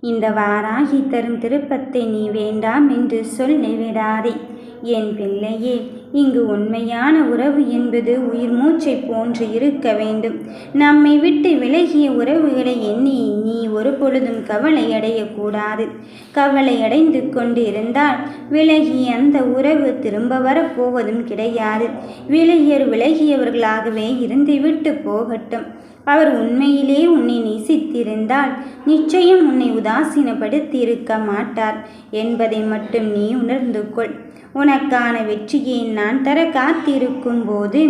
இந்த வாராகி தரும் திருப்பத்தை நீ வேண்டாம் என்று சொல்லி விடாதே என் பிள்ளையே இங்கு உண்மையான உறவு என்பது உயிர் மூச்சை போன்று இருக்க வேண்டும். நம்மை விட்டு விலகிய உறவுகளை எண்ணி நீ ஒரு பொழுதும் கவலை அடையக்கூடாது. கவலை அடைந்து கொண்டு இருந்தால் விலகிய அந்த உறவு திரும்ப வரப்போவதும் கிடையாது. விலகியர் விலகியவர்களாகவே இருந்துவிட்டு போகட்டும். அவர் உண்மையிலே உன்னை நேசித்திருந்தால் நிச்சயம் உன்னை உதாசீனப்படுத்தி இருக்க மாட்டார் என்பதை மட்டும் நீ உணர்ந்து கொள். உனக்கான வெற்றியை நான் தர காத்திருக்கும் போது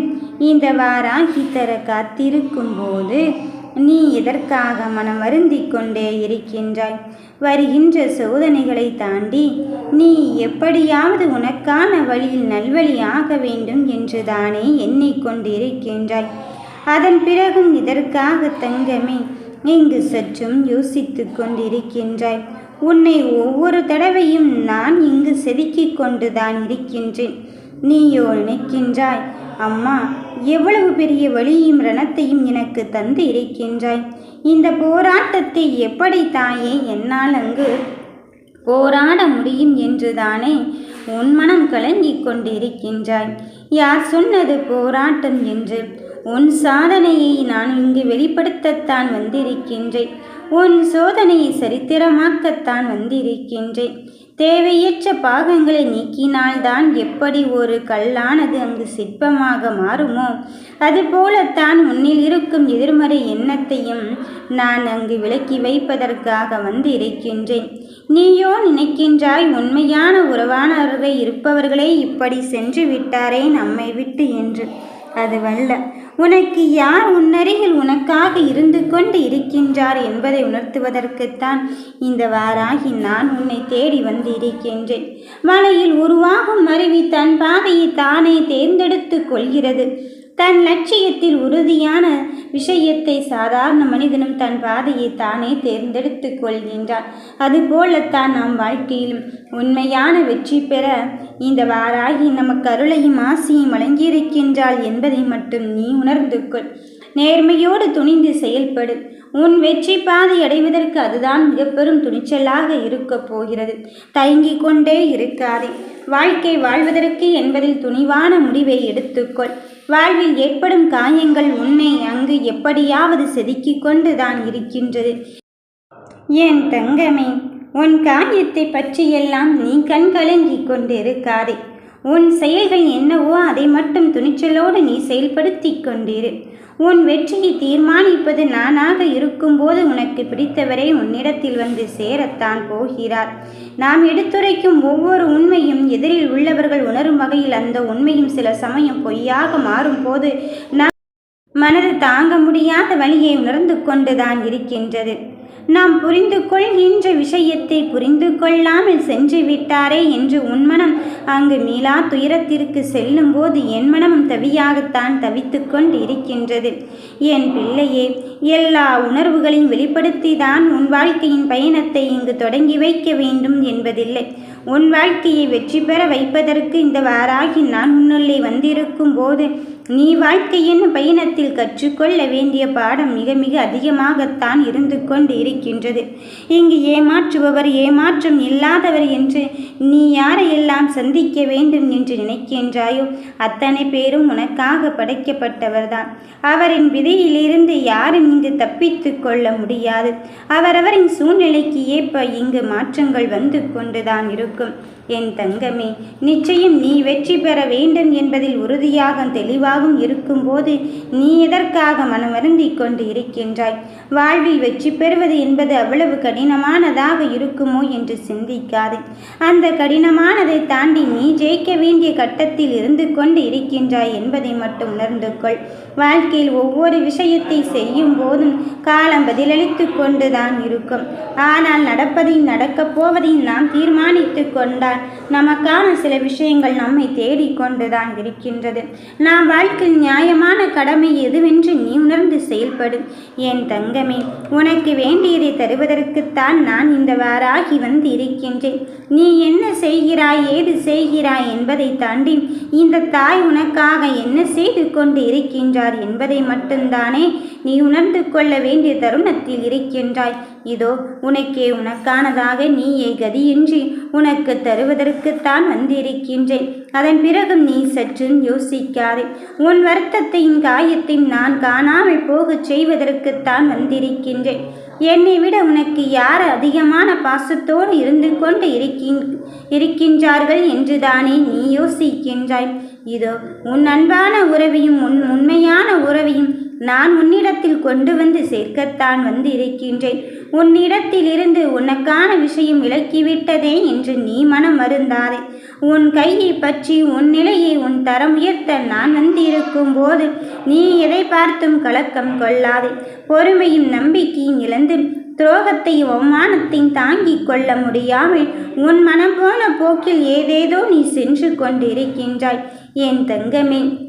இந்த வாராகி தர காத்திருக்கும் போது நீ எதற்காக மனம் வருந்தி கொண்டே இருக்கின்றாய்? வருகின்ற சோதனைகளை தாண்டி நீ எப்படியாவது உனக்கான வழியில் நல்வழி ஆக வேண்டும் என்று தானே எண்ணிக்கொண்டிருக்கின்றாய் அதன் பிறகும் இதற்காக தங்கமே. இங்கு சற்றும் யோசித்து கொண்டிருக்கின்றாய். உன்னை ஒவ்வொரு தடவையும் நான் இங்கு செதுக்கிக் கொண்டுதான் இருக்கின்றேன். நீயோ நினைக்கின்றாய் அம்மா எவ்வளவு பெரிய வழியும் ரணத்தையும் எனக்கு தந்து இருக்கின்றாய். இந்த போராட்டத்தை எப்படி தாயே என்னால் அங்கு போராட முடியும் என்றுதானே உன் மனம் கலங்கிக் கொண்டிருக்கின்றாய். யார் சொன்னது போராட்டம் என்று? உன் சாதனையை நான் இங்கு வெளிப்படுத்தத்தான் வந்திருக்கின்றேன். உன் சோதனையை சரித்திரமாக்கத்தான் வந்திருக்கின்றேன். தேவையற்ற பாகங்களை நீக்கினால்தான் எப்படி ஒரு கல்லானது அங்கு சிற்பமாக மாறுமோ? அதுபோலத்தான் உன்னில் இருக்கும் எதிர்மறை எண்ணத்தையும் நான் அங்கு விலக்கி வைப்பதற்காக வந்து இருக்கின்றேன் நீயோ நினைக்கின்றாய் உண்மையான உறவானவர்கள் இருப்பவர்களே இப்படி சென்று விட்டாரே நம்மை விட்டு என்று. அதுவல்ல. உனக்கு யார் உன்னருகில் உனக்காக இருந்து கொண்டு இருக்கின்றார் என்பதை உணர்த்துவதற்குத்தான் இந்த வாராகி நான் உன்னை தேடி வந்து இருக்கின்றேன். மலையில் உருவாகும் அருவி தன் பாதையை தானே தேர்ந்தெடுத்து கொள்கிறது. தன் லட்சியத்தில் உறுதியான விஷயத்தை சாதாரண மனிதனும் தன் பாதையை தானே தேர்ந்தெடுத்து கொள்கின்றான். அதுபோலத்தான் நம் வாழ்க்கையிலும் உண்மையான வெற்றி பெற இந்த வாராகி நமக்கு அருளையும் ஆசையும் வழங்கியிருக்கின்றாள் என்பதை மட்டும் நீ உணர்ந்து கொள். நேர்மையோடு துணிந்து செயல்படு. உன் வெற்றி பாதை அடைவதற்கு அதுதான் மிக பெரும் துணிச்சலாக இருக்கப் போகிறது. தயங்கிக் கொண்டே இருக்காதே. வாழ்க்கை வாழ்வதற்கு என்பதில் துணிவான முடிவை எடுத்துக்கொள். வாழ்வில் ஏற்படும் காயங்கள் உன்னை அங்கு எப்படியாவது செதுக்கிக் கொண்டு தான் இருக்கின்றது. என் தங்கமே உன் காயத்தை பற்றியெல்லாம் நீ கண்கலங்கிக் கொண்டிருக்காதே. உன் செயல்கள் என்னவோ அதை மட்டும் துணிச்சலோடு நீ செயல்படுத்தி கொண்டிரு. உன் வெற்றியை தீர்மானிப்பது நானாக இருக்கும்போது உனக்கு பிடித்தவரை உன்னிடத்தில் வந்து சேரத்தான் போகிறார். நாம் எடுத்துரைக்கும் ஒவ்வொரு உண்மையும் எதிரில் உள்ளவர்கள் உணரும் வகையில் அந்த உண்மையும் சில சமயம் பொய்யாக மாறும்போது நான் மனது தாங்க முடியாத வழியை உணர்ந்து கொண்டுதான் இருக்கின்றது. நாம் புரிந்து கொள்கின்ற விஷயத்தை புரிந்து கொள்ளாமல் சென்று விட்டாரே என்று உன் மனம். அங்கு மீளா துயரத்திற்கு செல்லும் போது என் மனமும் தவியாகத்தான் தவித்து கொண்டு இருக்கின்றது. என் பிள்ளையே எல்லா உணர்வுகளையும் வெளிப்படுத்தி தான் உன் வாழ்க்கையின் பயணத்தை இங்கு தொடங்கி வைக்க வேண்டும் என்பதில்லை. உன் வாழ்க்கையை வெற்றி பெற வைப்பதற்கு இந்த வாராகி நான் முன்னுள்ளே வந்திருக்கும் போது நீ வாழ்க்கையின் பயணத்தில் கற்றுக்கொள்ள வேண்டிய பாடம் மிக மிக அதிகமாகத்தான் இருந்து கொண்டு இருக்கின்றது. இங்கு ஏமாற்றுபவர் ஏமாற்றம் இல்லாதவர் என்று நீ யாரையெல்லாம் சந்திக்க வேண்டும் என்று நினைக்கின்றாயோ அத்தனை பேரும் உனக்காக படைக்கப்பட்டவர்தான். அவரின் விதையிலிருந்து யாரும் இங்கு தப்பித்து கொள்ள முடியாது. அவரவரின் சூழ்நிலைக்கு ஏற்ப இங்கு மாற்றங்கள் வந்து கொண்டுதான் இருக்கும். என் தங்கமே நிச்சயம் நீ வெற்றி பெற வேண்டும் என்பதில் உறுதியாக தெளிவாகவும் இருக்கும்போது நீ எதற்காக மனம் வருந்திக் கொண்டு இருக்கின்றாய் வாழ்வில் வெற்றி பெறுவது என்பது அவ்வளவு கடினமானதாக இருக்குமோ என்று சிந்திக்காதே. அந்த கடினமானதை தாண்டி நீ ஜெயிக்க வேண்டிய கட்டத்தில் இருந்து கொண்டு இருக்கின்றாய் என்பதை மட்டும் உணர்ந்து கொள். வாழ்க்கையில் ஒவ்வொரு விஷயத்தை செய்யும் போதும் காலம் பதிலளித்து கொண்டுதான் இருக்கும். ஆனால் நடப்பதையும் நடக்கப் போவதையும் நாம் தீர்மானித்து கொண்டால் நமக்கான சில விஷயங்கள் நம்மை தேடிக்கொண்டுதான் இருக்கின்றது. நாம் வாழ்க்கையில் நியாயமான கடமை எதுவென்று நீ உணர்ந்து செயல்படும் என் தங்கமே உனக்கு வேண்டியதை தருவதற்குத்தான் நான் இந்த வாராகி வந்து இருக்கின்றேன். நீ என்ன செய்கிறாய் ஏது செய்கிறாய் என்பதை தாண்டி இந்த தாய் உனக்காக என்ன செய்து கொண்டு இருக்கின்றார் என்பதை மட்டும்தானே நீ உணர்ந்து கொள்ள வேண்டிய தருணத்தில் இருக்கின்றாய். இதோ உனக்கே உனக்கானதாக நீயே கதியின்றி உனக்கு தருவதற்குத்தான் வந்திருக்கின்றேன். அதன் பிறகும் நீ சற்றும் யோசிக்காதே. உன் வருத்தத்தையும் காயத்தையும் நான் காணாமல் போகச் செய்வதற்குத்தான் வந்திருக்கின்றேன். என்னை விட உனக்கு யார் அதிகமான பாசத்தோடு இருந்து கொண்டு இருக்கின் இருக்கின்றார்கள் என்றுதானே நீ யோசிக்கின்றாய். இதோ உன் அன்பான உறவையும் உன் உண்மையான உறவையும் நான் உன்னிடத்தில் கொண்டு வந்து சேர்க்கத்தான் வந்து இருக்கின்றேன் உன்னிடத்திலிருந்து உனக்கான விஷயம் விலக்கிவிட்டதே என்று நீ மனம் மருந்தாதே உன் கையை பற்றி உன் நிலையை உன் தரம் உயர்த்த நான் வந்திருக்கும் போது நீ எதை பார்த்தும் கலக்கம் கொள்ளாதே. பொறுமையும் நம்பிக்கையும் இழந்து துரோகத்தையும் அவமானத்தையும் தாங்கிக் கொள்ள முடியாமல் உன் மனம் போன போக்கில் ஏதேதோ நீ சென்று கொண்டிருக்கின்றாய். என் தங்கமே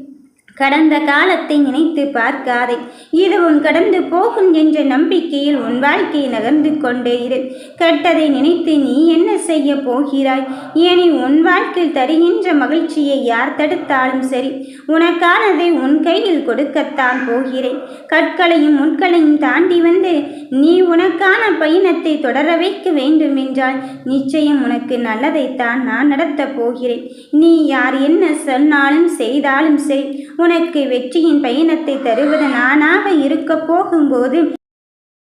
கடந்த காலத்தை நினைத்து பார்க்காதே. இது உன் கடந்து போகும் என்ற நம்பிக்கையில் உன் வாழ்க்கை நகர்ந்து கொண்டே இரு. கெட்டதை நினைத்து நீ என்ன செய்ய போகிறாய்? ஏனி உன் வாழ்க்கையில் தருகின்ற மகிழ்ச்சியை யார் தடுத்தாலும் சரி உனக்கானதை உன் கையில் கொடுக்கத்தான் போகிறேன். கற்களையும் முட்களையும் தாண்டி வந்து நீ உனக்கான பயணத்தை தொடர வைக்க வேண்டும் என்றால் நிச்சயம் உனக்கு நல்லதைத்தான் நான் நடத்தப் போகிறேன். நீ யார் என்ன சொன்னாலும் செய்தாலும் சரி உனக்கு வெற்றியின் பயணத்தை தருவது நானாக இருக்கப் போகும்போது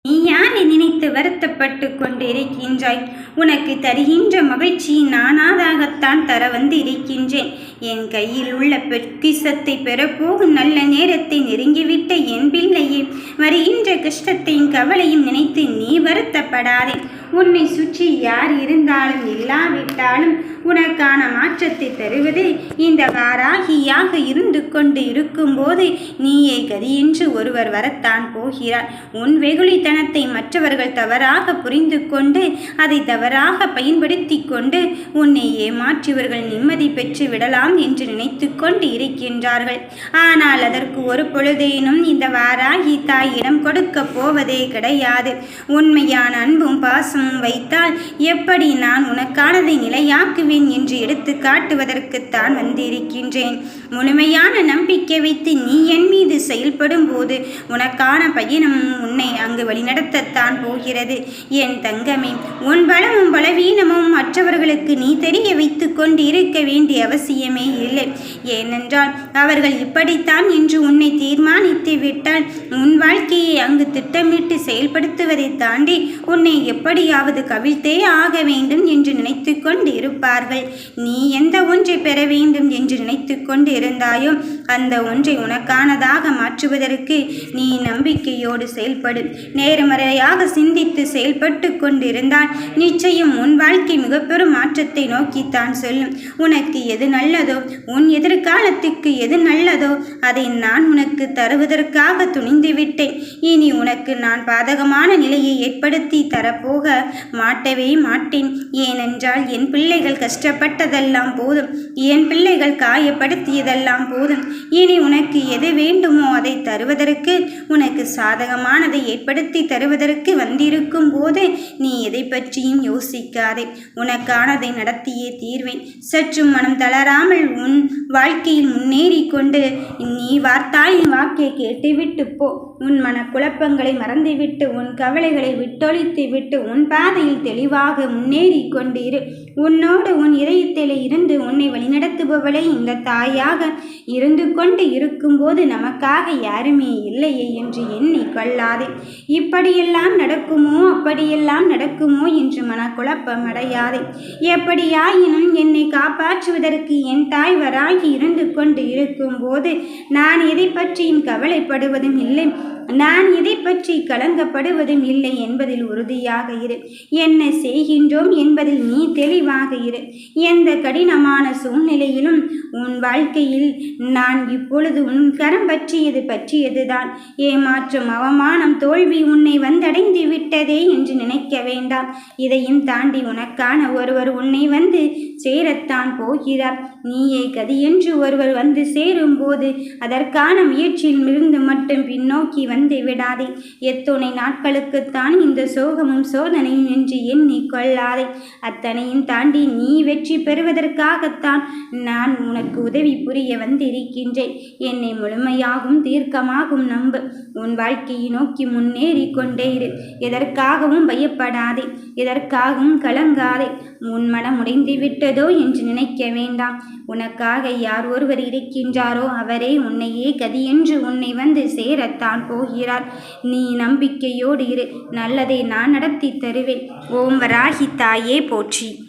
நீ யாரை நினைத்து வருத்தப்பட்டு கொண்டிருக்கின்றாய். உனக்கு தருகின்ற மகிழ்ச்சியை நானாதாகத்தான் தர வந்து இருக்கின்றேன் என் கையில் உள்ள பொக்கிசத்தை பெறப்போகும் நல்ல நேரத்தை நெருங்கிவிட்ட என் பிள்ளையே வருகின்ற கஷ்டத்தையும் கவலையும் நினைத்து நீ வருத்தப்படாதே. உன்னை சுற்றி யார் இருந்தாலும் இல்லாவிட்டாலும் உனக்கான மாற்றத்தை தருவது இந்த வாராகியாக இருந்து கொண்டு இருக்கும்போது நீயே கதியென்று ஒருவர் வரத்தான் போகிறார். உன் வெகுளித்தனத்தை மற்றவர்கள் தவறாக புரிந்து கொண்டு அதை தவறாக பயன்படுத்தி கொண்டு உன்னை ஏமாற்றியவர்கள் நிம்மதி பெற்று விடலாம் என்று நினைத்து கொண்டு இருக்கின்றார்கள். ஆனால் அதற்கு ஒரு பொழுதேனும் இந்த வாராகி தாய் இடம் கொடுக்க போவதே கிடையாது. உண்மையான அன்பும் பாசம் பாசமும் வைத்தால் எப்படி நான் உனக்கானதை நிலையாக்குவேன் என்று எடுத்து காட்டுவதற்குத்தான் வந்திருக்கின்றேன். முழுமையான நம்பிக்கை வைத்து நீ என் மீது செயல்படும் போது உனக்கான பயணம் உன்னை அங்கு வழிநடத்தத்தான் போகிறது. என் தங்கமே உன் பலமும் பலவீனமும் மற்றவர்களுக்கு நீ தெரிய வைத்து கொண்டு இருக்க வேண்டிய அவசியமே இல்லை. ஏனென்றால் அவர்கள் இப்படித்தான் என்று உன்னை தீர்மானித்து விட்டால் உன் வாழ்க்கையை அங்கு திட்டமிட்டு செயல்படுத்துவதை தாண்டி உன்னை எப்படியாவது கவிழ்த்தே ஆக வேண்டும் என்று நினைத்து கொண்டு இருப்பார்கள் நீ எந்த ஒன்றை பெற வேண்டும் என்று நினைத்து கொண்டு இருந்தாயோ அந்த ஒன்றை உனக்கானதாக மாற்றுவதற்கு நீ நம்பிக்கையோடு செயல்படு. நேர்மறையாக சிந்தித்து செயல்பட்டு கொண்டிருந்தால் நிச்சயம் உன் வாழ்க்கை மிக பெரும் மாற்றத்தை நோக்கித்தான் சொல்லும். உனக்கு எது நல்லதோ உன் எதிர்காலத்துக்கு எது நல்லதோ அதை நான் உனக்கு தருவதற்காக துணிந்துவிட்டேன் இனி உனக்கு நான் பாதகமான நிலையை ஏற்படுத்தி தரப்போக மாட்டவே மாட்டேன். ஏனென்றால் என் பிள்ளைகள் கஷ்டப்பட்டதெல்லாம் போதும். என் பிள்ளைகள் காயப்படுத்தியதெல்லாம் போதும். இனி உனக்கு எது வேண்டுமோ அதை தருவதற்கு உனக்கு சாதகமானதை ஏற்படுத்தி தருவதற்கு வந்திருக்கும் போது நீ எதை பற்றியும் யோசிக்காதே. உனக்கானதை நடத்தியே தீர்வேன். சற்று மனம் தளராமல் உன் வாழ்க்கையில் முன்னேறி கொண்டு நீ வார்த்தாயின் வாக்கை கேட்டுவிட்டு போ. உன் மனக்குழப்பங்களை மறந்துவிட்டு உன் கவலைகளை விட்டொழித்து விட்டு உன் பாதையில் தெளிவாக முன்னேறி கொண்டு இரு உன்னோடு உன் இதயத்திலே இருந்து உன்னை வழிநடத்துபவளே இந்த தாயாக இருந்து கொண்டு இருக்கும்போது நமக்காக யாருமே இல்லையே என்று எண்ணி கொள்ளாதே. இப்படியெல்லாம் நடக்குமோ அப்படியெல்லாம் நடக்குமோ என்று மனக்குழப்பம் அடையாதே. எப்படியாயினும் என்னை காப்பாற்றுவதற்கு என் தாய் வராகி இருந்து கொண்டு இருக்கும்போது நான் எதை பற்றியும் கவலைப்படுவதும் இல்லை. நான் இதை பற்றி கலங்கப்படுவதும் இல்லை என்பதில் உறுதியாக இரு. என்ன செய்கின்றோம் என்பதில் நீ தெளிவாக இரு. எந்த கடினமான சூழ்நிலையிலும் உன் வாழ்க்கையில் நான் இப்பொழுது உன் கரம் பற்றியது பற்றியதுதான். ஏமாற்றம் அவமானம் தோல்வி உன்னை வந்தடைந்து விட்டதே என்று நினைக்க வேண்டாம். இதையும் தாண்டி உனக்கான ஒருவர் உன்னை வந்து சேரத்தான் போகிறார். நீயே கதி என்று ஒருவர் வந்து சேரும்போது அதற்கான முயற்சியில் இருந்து மட்டும் பின்னோக்கி வந்து விடாதே. எத்துணை நாட்களுக்குத்தான் இந்த சோகமும் சோதனையும் என்று எண்ணி கொள்ளாதே. அத்தனையும் தாண்டி நீ வெற்றி பெறுவதற்காகத்தான் நான் உனக்கு உதவி புரிய வந்திருக்கின்றேன். என்னை முழுமையாகும் தீர்க்கமாகும் நம்பு. உன் வாழ்க்கையை நோக்கி முன்னேறி கொண்டே இரு. எதற்காகவும் பயப்படாதே. எதற்காகவும் கலங்காதே. உன் மனம் உடைந்து விட்டதோ என்று நினைக்க வேண்டாம். உனக்காக யார் ஒருவர் இருக்கின்றாரோ அவரே உன்னையே கதியென்று உன்னை வந்து சேரத்தான் போகிறார். நீ நம்பிக்கையோடு இரு. நல்லதை நான் நடத்தி தருவேன். ஓம் வராகி தாயே போற்றி.